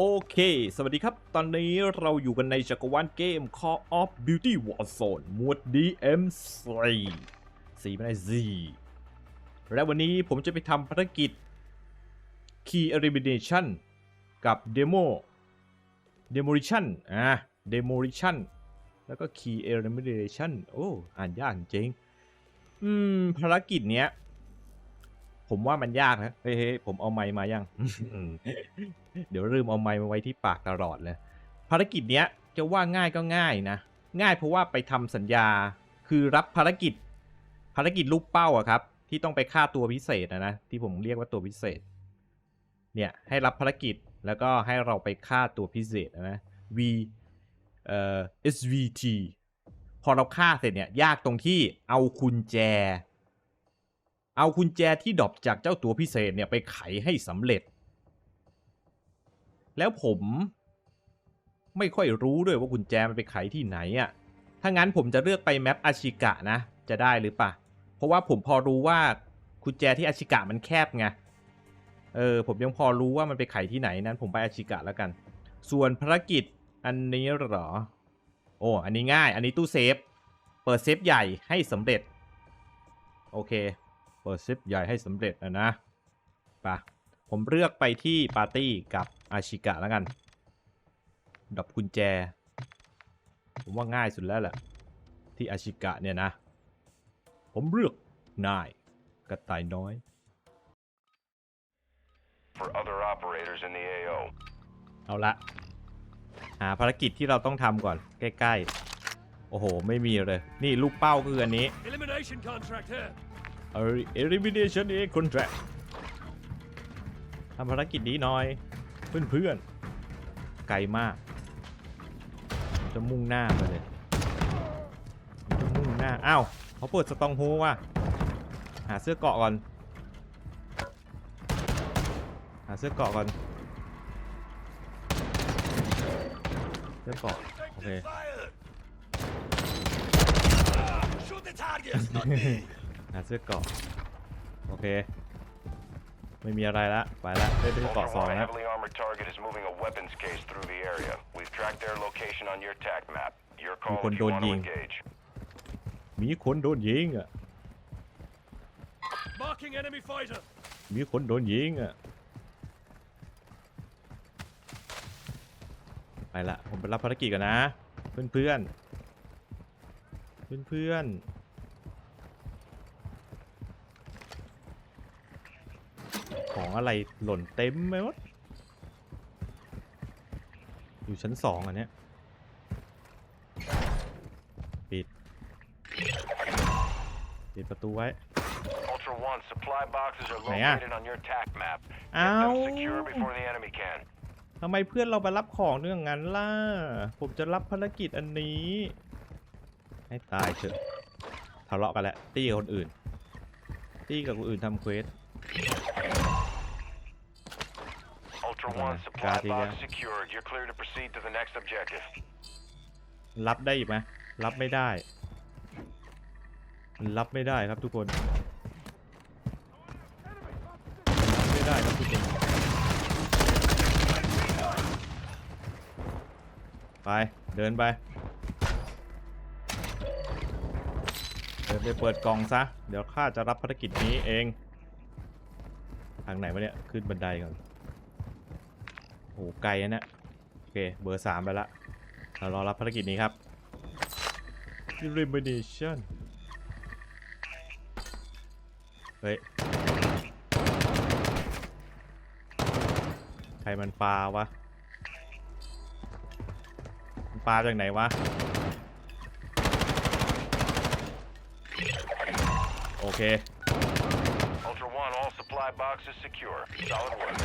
โอเค สวัสดีครับ ตอนนี้เราอยู่กันในจักรวาลเกม Call of Duty Warzone หมวด DM3 สีไม่ได้ Z และวันนี้ผมจะไปทำภารกิจ Key Elimination กับ Demo Demolition อะ Demolition แล้วก็ Key Elimination โอ้ อ่านยากจริง อืม ภารกิจเนี้ย ผมว่ามันยากนะ เฮ้ยเฮ้ยผมเอาไม้มายัง เดี๋ยวลืมเอาไม้มาไว้ที่ปากตลอดเลย ภารกิจเนี้ยจะว่าง่ายก็ง่ายนะ ง่ายเพราะว่าไปทำสัญญา คือรับภารกิจ ภารกิจลูกเป้าอะครับ ที่ต้องไปฆ่าตัวพิเศษนะนะ ที่ผมเรียกว่าตัวพิเศษ เนี่ยให้รับภารกิจแล้วก็ให้เราไปฆ่าตัวพิเศษนะ V เอ่อ SVT พอเราฆ่าเสร็จเนี่ยยากตรงที่เอากุญแจ เอากุญแจที่ดรอปจากเจ้าตัวพิเศษเนี่ยไปไขให้สำเร็จ แล้วผมไม่ค่อยรู้ด้วยว่ากุญแจมันไปไขที่ไหนอะ่ะ ถ้างั้นผมจะเลือกไปแมปอาชิกะนะ จะได้หรือปะ เพราะว่าผมพอรู้ว่ากุญแจที่อาชิกะมันแคบไง เออผมยังพอรู้ว่ามันไปไขที่ไหนนั้น ผมไปอาชิกะแล้วกัน ส่วนภารกิจอันนี้หรอ โอ้อันนี้ง่าย อันนี้ตู้เซฟ เปิดเซฟใหญ่ให้สำเร็จ โอเค เปิดเซฟใหญ่ให้สำเร็จนะนะปะผมเลือกไปที่ปาร์ตี้กับ อาชิกะแล้วกันดับกุญแจ ผมว่าง่ายสุดแล้วแหละ ที่อาชิกะเนี่ยนะ ผมเลือกนายกระต่ายน้อย for other operators in the AO. เอาละ หาภารกิจที่เราต้องทำก่อน ใกล้ ๆ โอ้โห ไม่มีเลย นี่ลูกเป้าคืออันนี้ Elimination contract here. Elimination A Contract ทำภารกิจนี้หน่อย เพื่อนๆไกลมากผมจะมุ่งหน้าไปเลยผมจะมุ่งหน้าอ้าวเขาเปิดสตองโฮว่ะหาเสื้อเกราะก่อน หาเสื้อเกราะก่อน เสื้อเกราะโอเค Fire! Shoot the targets, not me. หาเสื้อเกราะโอเค ไม่มีอะไรละ ไปละได้เป็นเกราะ Ultra สอง One, a แล้ว heavily armored target is moving a weapons case through the area. We've tracked their location on your TAC map. Your call คน if โด you น want to ยิง engage. มีคนโดนยิงอะ Marking enemy fighter. มีคนโดนยิงอะ ไปละ ผมไปรับภารกิจกันนะ เพื่อนเพื่อนเพื่อนเพื่อนๆของอะไรหล่นเต็มไปหมด อยู่ชั้นสองอันเนี้ยปิด ปิดประตูไว้ Ultra One, supply boxes are Này à? located on your TAC map. Get Áo. them secure before the enemy can. ทำไมเพื่อนเราไปรับของเรื่องงั้นล่ะ ผมจะรับภารกิจอันนี้ ให้ตายเถอะทะเลาะกันแล้วตี้กับคนอื่น ตี้กับคนอื่นทำเควส Ultra Rồi, One, ca supply đi box ra. secured. You're clear to proceed to the next objective. รับได้อีกไหมรับไม่ได้ รับไม่ได้ครับทุกคน รับไม่ได้ครับทุกคน ไป เดินไป เดินไปเปิดกล่องซะ เดี๋ยวข้าจะรับภารกิจนี้เอง ทางไหนวะเนี่ย ขึ้นบันไดก่อน โอ้โหไกลอะเนี่ยโอเคเบอร์สามไปละเรารอรับภารกิจนี้ครับ Elimination เฮ้ย ใครมันปลาวะมันปลาจากไหนวะ โอเค Ultra One, all supply boxes secure. Solid work.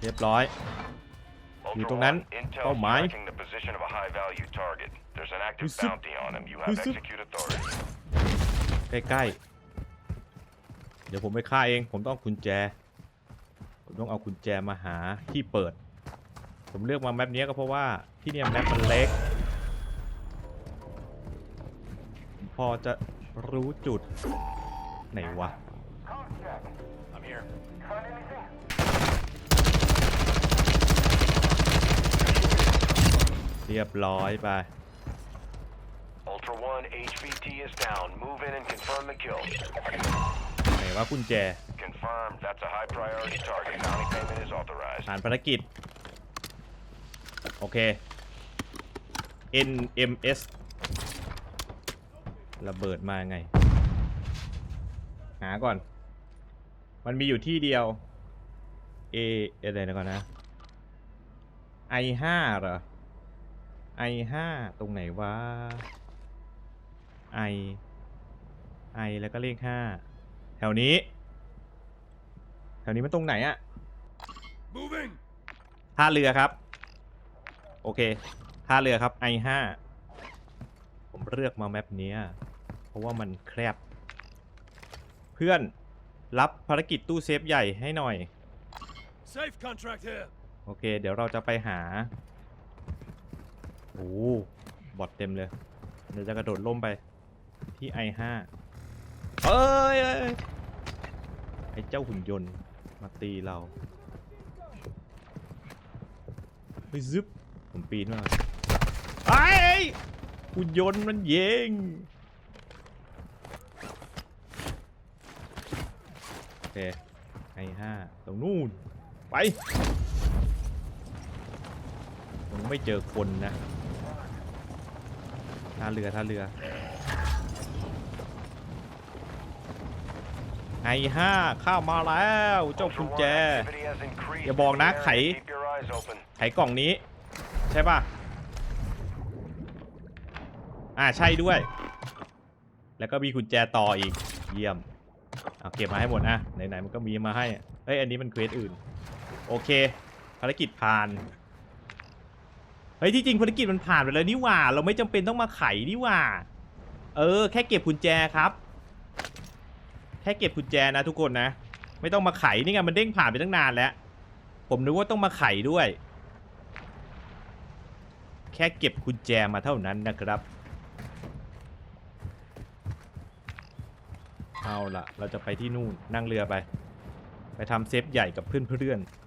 เรียบร้อย Ultra อยู่ตรงนั้น One, Intel เป้าหมาย tracking the position of a high-value target. There's an active Hüsnü- bounty on him. You have Hüsnü- execute authority. ใกล้ๆ เดี๋ยวผมไปฆ่าเอง ผมต้องเอากุญแจ ผมต้องเอากุญแจมาหาที่เปิด ผมเลือกมาแมปนี้ก็เพราะว่าที่เนี่ยแมปมันเล็ก พอจะรู้จุด ไหนวะ I'm here. รียบร้อยไป Ultra One, HVT is down. Move in and confirm the kill. ไหนว่ากุญแจ Confirmed. That's a high priority target. Bounty payment is authorized. ผ่านภารกิจ โอเค NMS ระเบิดมาไง หาก่อน มันมีอยู่ที่เดียว A อะไรนะก่อนนะ I5 เหรอ I5 ตรงไหนวะ I I แล้วก็เลข5แถวนี้ แถวนี้มันตรงไหนอะ Moving! ท่าเรือครับ โอเคท่าเรือครับ I5 ผมเลือกมาแมปเนี้ยเพราะว่ามันแคบ เพื่อนรับภารกิจตู้เซฟใหญ่ให้หน่อย Safe contract here. โอเค เดี๋ยวเราจะไปหา โอ้บอทเต็มเลย เดี๋ยวจะกระโดดล่มไป ที่ I5 เอ้ยเอ้ยเอ้ยไอ้เจ้าหุ่นยนต์มาตีเราเฮ้ยซึบผมปีนมาไอ้ยหุ่นยนต์มันเยงโอเค I5 ตรงนู่นไปผมไม่เจอคนนะ ท่าเรือท่าเรือ ไอห้าข้าวมาแล้วเจ้ากุ Ultra ญแจ อย่าบอกนะไข ไขกล่องนี้ ใช่ป่ะ อ่าใช่ด้วย แล้วก็มีกุญแจต่ออีก เยี่ยมเอาเก็บมาให้หมดนะไหนๆมันก็มีมาให้เฮ้ยอันนี้มันเควสอื่น โอเค ภารกิจผ่าน เฮ้ยที่จริงภารกิจมันผ่านไปแล้วนี่หว่า เราไม่จำเป็นต้องมาไขนี่หว่า เออ แค่เก็บกุญแจครับ แค่เก็บกุญแจนะทุกคนนะ ไม่ต้องมาไขนี่ไงมันเด้งผ่านไปตั้งนานแล้ว ผมนึกว่าต้องมาไขด้วย แค่เก็บกุญแจมาเท่านั้นนะครับเอาละเราจะไปที่นู่นนั่งเรือไป ไปทำเซฟใหญ่กับเพื่อนๆ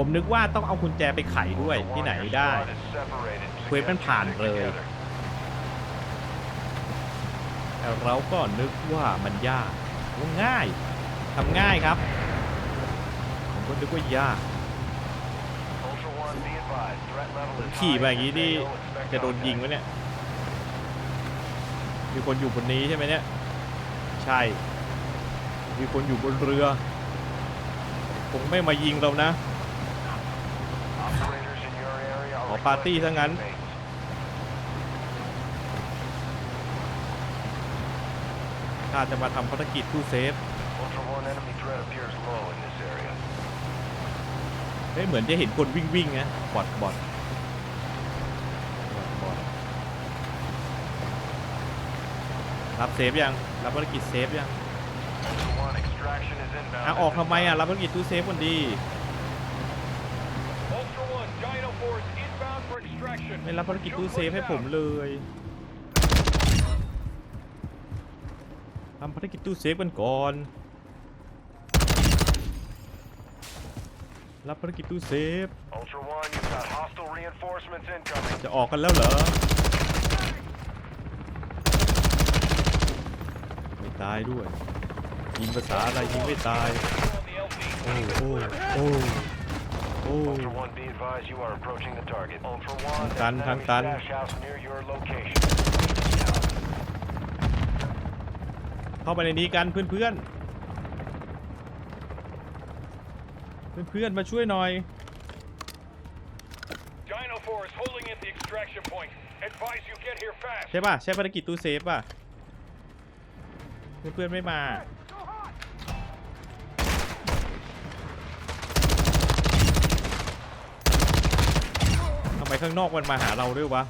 ผมนึกว่าต้องเอากุญแจไปไขด้วย Ultra ที่ One, ไหน your ได้ squad is separated. เควสมันผ่านเลย Together. แต่เราก็นึกว่ามันยากว่าง่ายทำง่ายครับ ผมก็นึกว่ายาก Ultra One, be advised. Threat level ผม is ขี่ high. มาอย่างนี้นี่ Expect จะโดนยิงไหม contact. เนี่ย มีคนอยู่บนนี้ใช่ไหมเนี่ย ใช่ มีคนอยู่บนเรือ คงไม่มายิงเรานะ Operators in your area are ขอ ปาร์ตี้ซะงั้น requesting mates. ถ้าจะมาทำภารกิจตู้เซฟ Ultra One, enemy threat appears low in this area. เฮ้ยเหมือนจะเห็นคนวิ่งวิ่งๆนะบอดบอดบอดบอดรับเซฟยัง รับภารกิจเซฟยัง Ultra One, extraction is inbound. อะออกทำไมอะ รับภารกิจตู้เซฟคนดี Ultra One, Dino Force inbound for extraction. ไม่รับภารกิจตู้เซฟให้ผมเลยทำภารกิจตู้เซฟกันก่อน รับภารกิจตู้เซฟ Ultra One, you've got hostile reinforcements incoming. จะออกกันแล้วเหรอ ไม่ตายด้วย ยิงภาษาอะไรยิงไม่ตาย โอ้โอ้โอ้โอ้ Ultra One, be advised you are approaching the target. Ultra One, there's Tan, an tan, enemy tan. stash house near your location. เข้าไปในนี้กันเพื่อนเพื่อนเพื่อนเพื่อนๆมาช่วยหน่อย Dino Force holding at the extraction point. Advise you get here fast. ใช่ป่ะใช่ภารกิจตู้เซฟป่ะเพื่อนเพื่อนๆไม่มา ไมข้างนอกมันมาหาเราด้วยวะ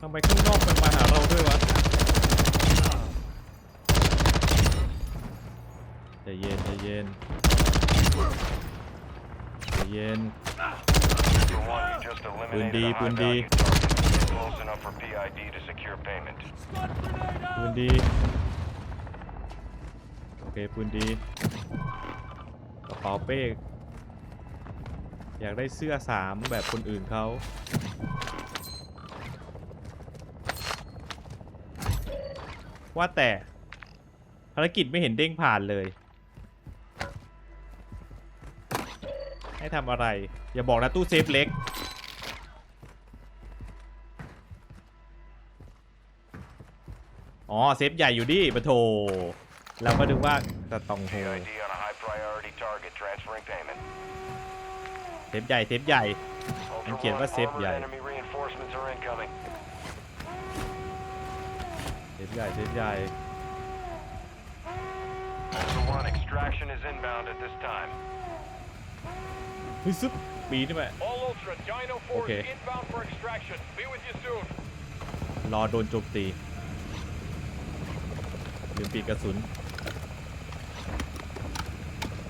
ทำไมข้างนอกมันมาหาเราด้วยวะใจเย็นใจเย็นใจเย็น Ultra One, you just eliminated Pundi, a high pundi. value target. Close enough for PID to secure payment. ปืนดี โอเคปืนดีกระเป๋าเป้ อยากได้เสื้อสามแบบคนอื่นเขาว่าแต่ภารกิจไม่เห็นเด้งผ่านเลย ให้ทำอะไร อย่าบอกนะตู้เซฟเล็ก อ๋อ เซฟใหญ่อยู่ดิปะโถเราก็ดูว่าจะต้องโห CID on a high priority target transferring payment. เซฟใหญ่เซฟใหญ่ Ultra Anh Kiệt One, bắt xếp armored dài. enemy reinforcements are incoming. เซฟใหญ่ เซฟใหญ่ Ultra One, extraction is inbound at this time. เฮ้ยซึบปีนขึ้นไป All Ultra, Dino Force Okay. inbound for extraction. Be with you soon. รอโดนโจมตีลืมปีกกระสุน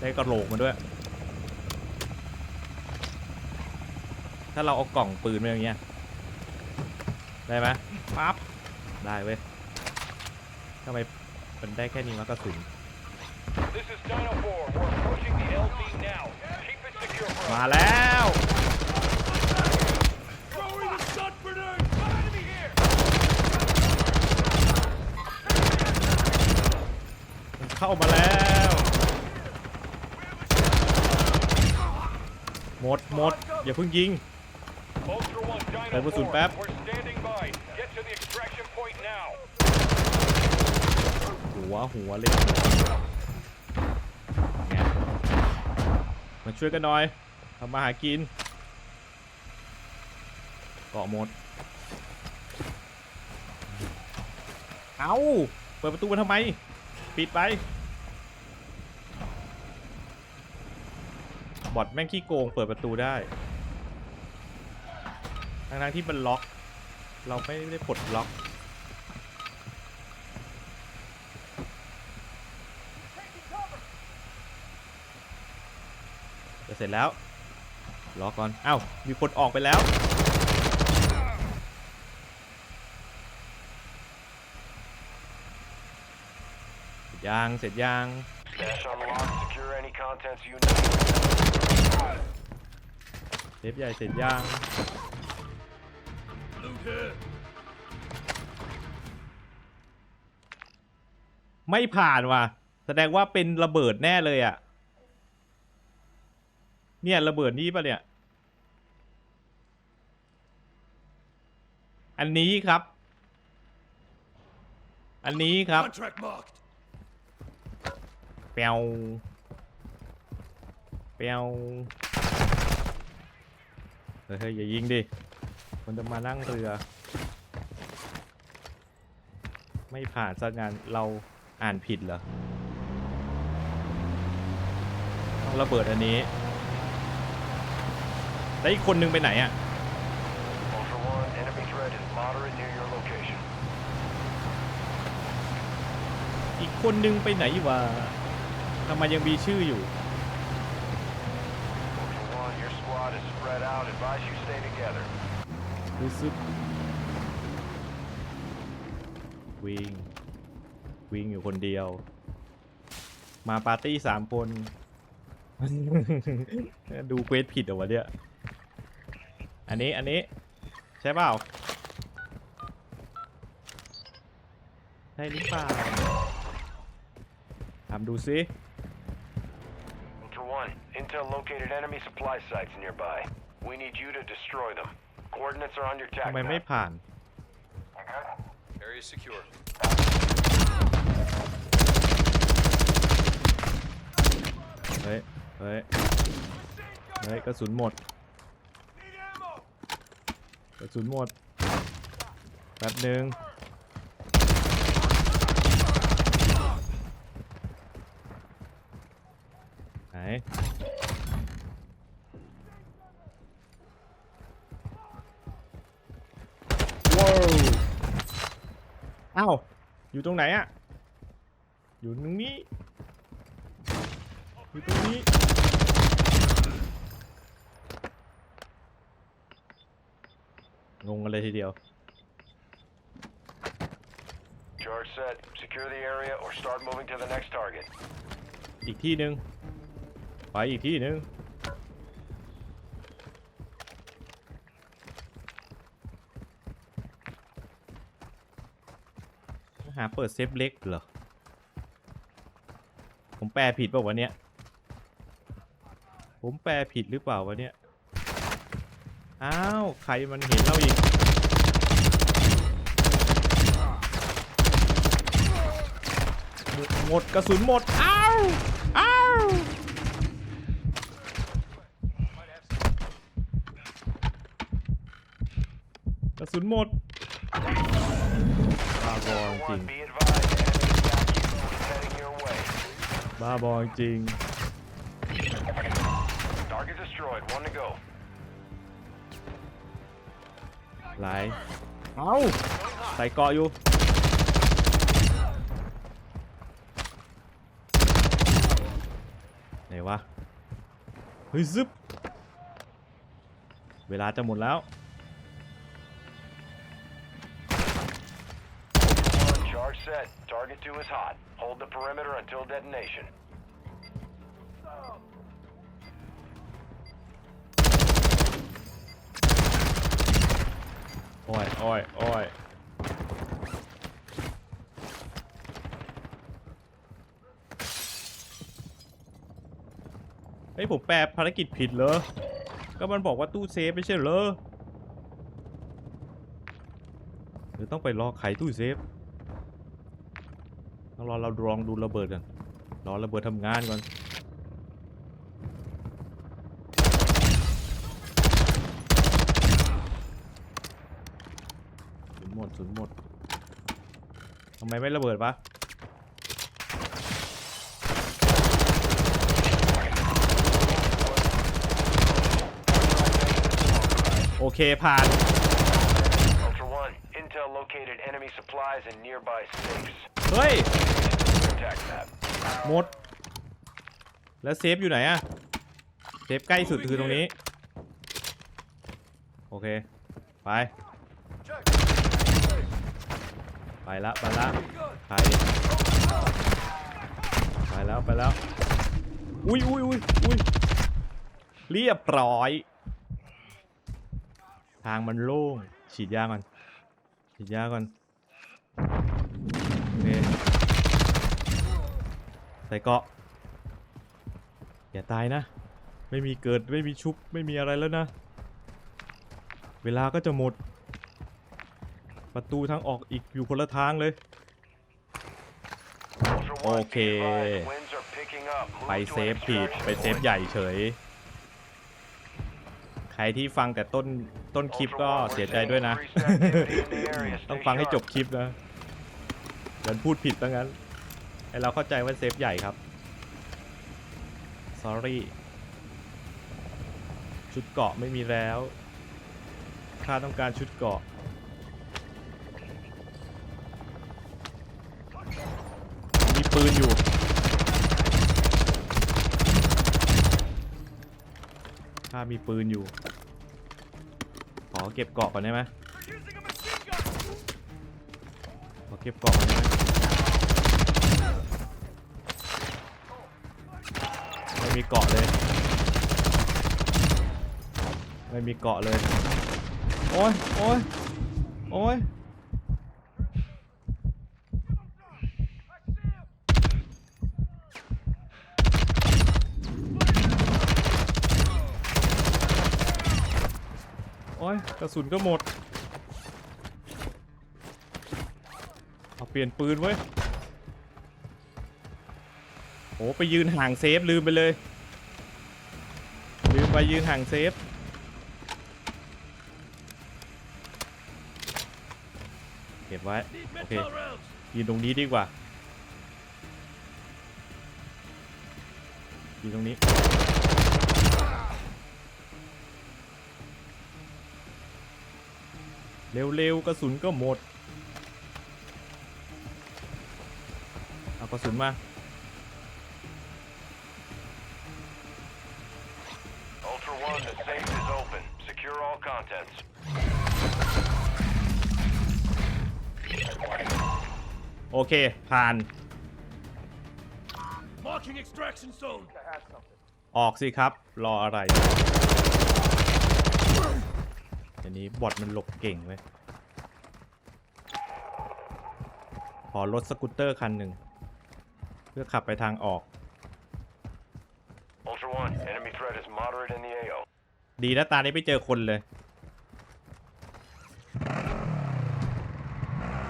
ได้กระโหลกมาด้วย ถ้าเราเอากล่องปืนมาอย่างเงี้ย ได้ไหมปั๊บ ได้เว้ยทำไมมันได้แค่นี้วะกระสุน This is Dino 4. We're approaching the LZ now. Keep it secure for มา us. แล้ว Throwing a stun grenade! Enemy here! มันเข้ามาแล้ว หมดหมดอย่าเพิ่งยิง Ultra One, Dino Hey, what's 4. with Bap? We're standing by. Get to the extraction point now. หัวหัวเล่นหัวไงมาช่วยกันหน่อยทำมาหากินเกาะหมด เอาเปิดประตูมาทำไม ปิดไป บอทแม่งขี้โกงเปิดประตูได้ ทั้งๆที่มันล็อก เราไม่ได้ปลดล็อก จะเสร็จแล้วรอกก่อน เอ้า มีคนออกไปแล้วยังเสร็จยัง Dash unlocked. Secure any contents you need. เทปใหญ่เสร็จยัง ไม่ผ่านว่ะ แสดงว่าเป็นระเบิดแน่เลยอะ เนี่ยระเบิดนี้ปะเนี่ย อันนี้ครับ อันนี้ครับ Contract marked. เปียวเปียวเฮ้ยเฮ้ยอย่ายิงดิ มันจะมานั่งเรือ ไม่ผ่านซะงานเราอ่านผิดเหรอต้องระเบิดอันนี้ แล้วอีกคนนึงไปไหนอะ Ultra One, enemy threat is moderate near your location. อีกคนนึงไปไหนวะทำไมยังมีชื่ออยู่ Ultra One, your squad is spread out. Advise you stay together. รู้สึกวิ่ง วิ่งอยู่คนเดียว มาปาร์ตี้สามคน ดูเควสผิดเหรอวะเนี่ยอันนี้อันนี้ ใช่เปล่าใช่หรือเปล่าทำดูซิ Ultra One, intel located enemy supply sites nearby. We need you to destroy them. Coordinates are on your ทำ tac ไมไม่ map. ผ่าน Area secure. เฮ้ย เฮ้ย เฮ้ย กระสุนหมด กระสุนหมด แป๊บหนึ่งไหน ว้าว อ้าวอยู่ตรงไหนอะอยู่ตรงนี้ อยู่ตรงนี้ งงกันเลยทีเดียว Charge set. Secure the area or start moving to the next target. อีกที่หนึ่งไปอีกที่หนึ่งาเปิดเซฟเล็กเหรอ ผมแปลผิดเปล่าวะเนี่ยผมแปลผิดหรือเปล่าวะเนี่ยอ้าว ใครมันเห็นเราอีกหมหมดกระสุนหมด อ้าว อ้าวกระสุนหมด บ้าบอจริง One, be advised, enemy attack is heading your way. บ้าบอจริง Target destroyed. One to go. หลายเอาใส่เกาะอยู่ ไหนวะ เฮ้ยซึบ เวลาจะหมดแล้ว set. Target two is hot. Hold the perimeter until detonation. โอ้ยโอ้ยโอ้ยเฮ้ยผมแปลภารกิจผิดเหรอ ก็มันบอกว่าตู้เซฟไม่ใช่เหรอ หรือต้องไปรอไขตู้เซฟ ต้องรอเราลองดูระเบิดกันรอระเบิดทำงานก่อนสุนหมดสุนหมดทำไมไม่ระเบิดปะโอเค ผ่าน Ultra One, intel located enemy supplies in nearby safes. เฮ้ย Attack map. หมด แล้วเซฟอยู่ไหนอะเซฟใกล้สุดคือตรงนี้ โอเค ไปไปละไปละไปไปแล้วไปแล้ว อุ้ยอุ้ยอุ้ยอุ้ยเรียบร้อย ทางมันโล่งฉีดยาก่อน ฉีดยาก่อน เคใส่เกาะอย่าตายนะ ไม่มีเกิดไม่มีชุบไม่มีอะไรแล้วนะ เวลาก็จะหมด ประตูทางออกอีกอยู่คนละทางเลย Ultra One, be Okay. advised, winds are picking up. Move ไปเซฟผิดไปเซฟใหญ่เฉย ใครที่ฟังแต่ต้นต้นคลิปก็เสียใจด้วยนะ ต้องฟังให้จบคลิปนะ ดันพูดผิดตั้งนั้นให้เราเข้าใจว่าเซฟใหญ่ครับ sorry ชุดเกาะไม่มีแล้วข้าต้องการชุดเกาะ มีปืนอยู่ ข้ามีปืนอยู่ ขอเก็บเกาะก่อนได้ไหม เก็บกาะก่อนได้ไหมไม่มีเกาะเลย ไม่มีเกาะเลย โอ้ยโอ้ยโอ้ยโอ้ยกระสุนก็หมด เปลี่ยนปืนเว้ยโอ้ไปยืนห่างเซฟลืมไปเลย ลืมไปยืนห่างเซฟเก็บไว้โอเคยืนตรงนี้ดีกว่ายืนตรงนี้เร็วๆกระสุนก็หมด กระสุนมา Ultra One, the safe is open. Secure all contents. โอเค ผ่าน Marking extraction zone. ออกสิครับ รออะไรเดี๋ยวนี้บอทมันหลบเก่งเว้ยขอรถสกูตเตอร์คันหนึ่ง เพื่อขับไปทางออก Ultra One, enemy threat is moderate in the AO. ดีนะตานี้ไม่เจอคนเลย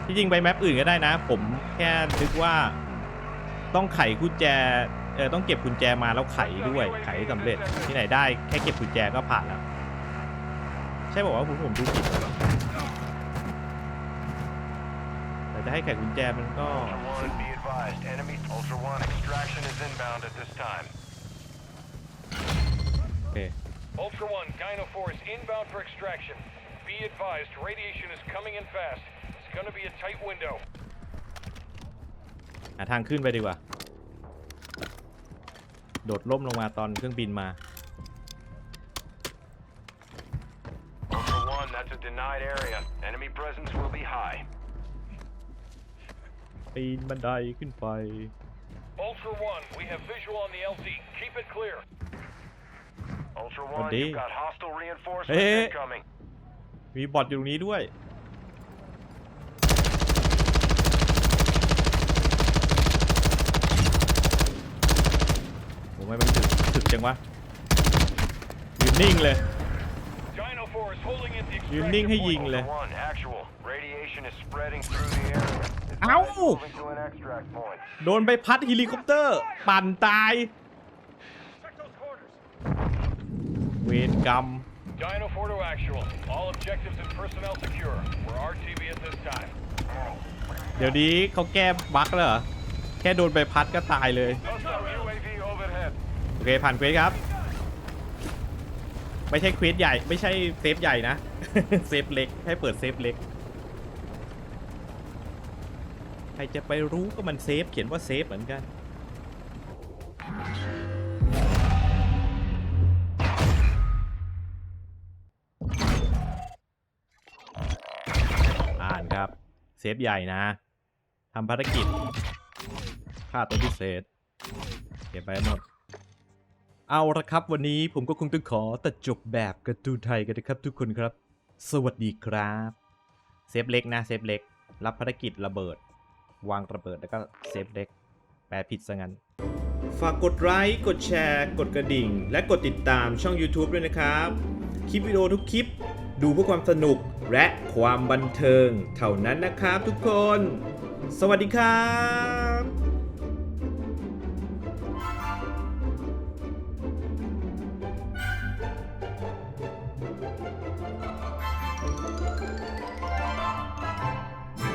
ที่จริงไปแมปอื่นก็ได้นะ ผมแค่นึกว่าต้องไขกุญแจ เออต้องเก็บกุญแจมาแล้วไขด้วย ไขให้สำเร็จที่ไหนได้แค่เก็บกุญแจก็ผ่านแล้ว ใช่บอกว่าผมผมดูผิดเหรอแต่จะให้ไขกุญแจมันก็ Ultra One, be advised, enemy Ultra One extraction is inbound at this time. โอเค Ultra One, Dino 4 is inbound for extraction. Be advised, radiation is coming in fast. It's gonna be a tight window. หาทางขึ้นไปดีกว่า โดดล่มลงมาตอนเครื่องบินมา Ultra One, that's a denied area. Enemy presence will be high. ปีนบันไดขึ้นไป Ultra One, we have visual on the LZ. Keep it clear. Ultra Oh, One, dear. you've got hostile reinforcements Hey, hey. incoming. มีบอทอยู่ตรงนี้ด้วยโอ้ไม่มันถึกถึกจังวะยืนนิ่งเลย Dino 4 is holding in the ยืน extraction นิ่งให้ point. ยิงเลย Ultra One, actual. Radiation is spreading through the area. Advise Ow! moving to an extract point. โดนใบพัดเฮลิคอปเตอร์ ปั่นตาย Check those quarters. เวรกรรม Dino 4 to actual. All objectives and personnel secure. We're RTV at this time. เดี๋ยวนี้เขาแก้บั๊กแล้วเหรอ แค่โดนใบพัดก็ตายเลย Hostile UAV overhead. โอเค ผ่านเควสครับ ไม่ใช่เควสใหญ่ ไม่ใช่เซฟใหญ่นะ เซฟเล็ก ให้เปิดเซฟเล็ก ใค รจะไปรู้ก็มันเซฟ เขียนว่าเซฟเหมือนกัน อ่านครับ เซฟใหญ่นะทำภารกิจฆ่าตัวพิเศษ เก็บไปหมดเอาละครับวันนี้ผมก็คงต้องขอตัดจบแบบการ์ตูนไทยกันนะครับทุกคนครับ สวัสดีครับ เซฟเล็กนะ เซฟเล็ก รับภารกิจระเบิด วางระเบิดแล้วก็เซฟเด็กแปลผิดซะงั้น ฝากกดไลค์กดแชร์ กดกระดิ่ง และกดติดตามช่อง YouTube ด้วยนะครับ คลิปวิดีโอทุกคลิป ดูเพื่อความสนุกและความบันเทิง เท่านั้นนะครับทุกคน สวัสดีครับ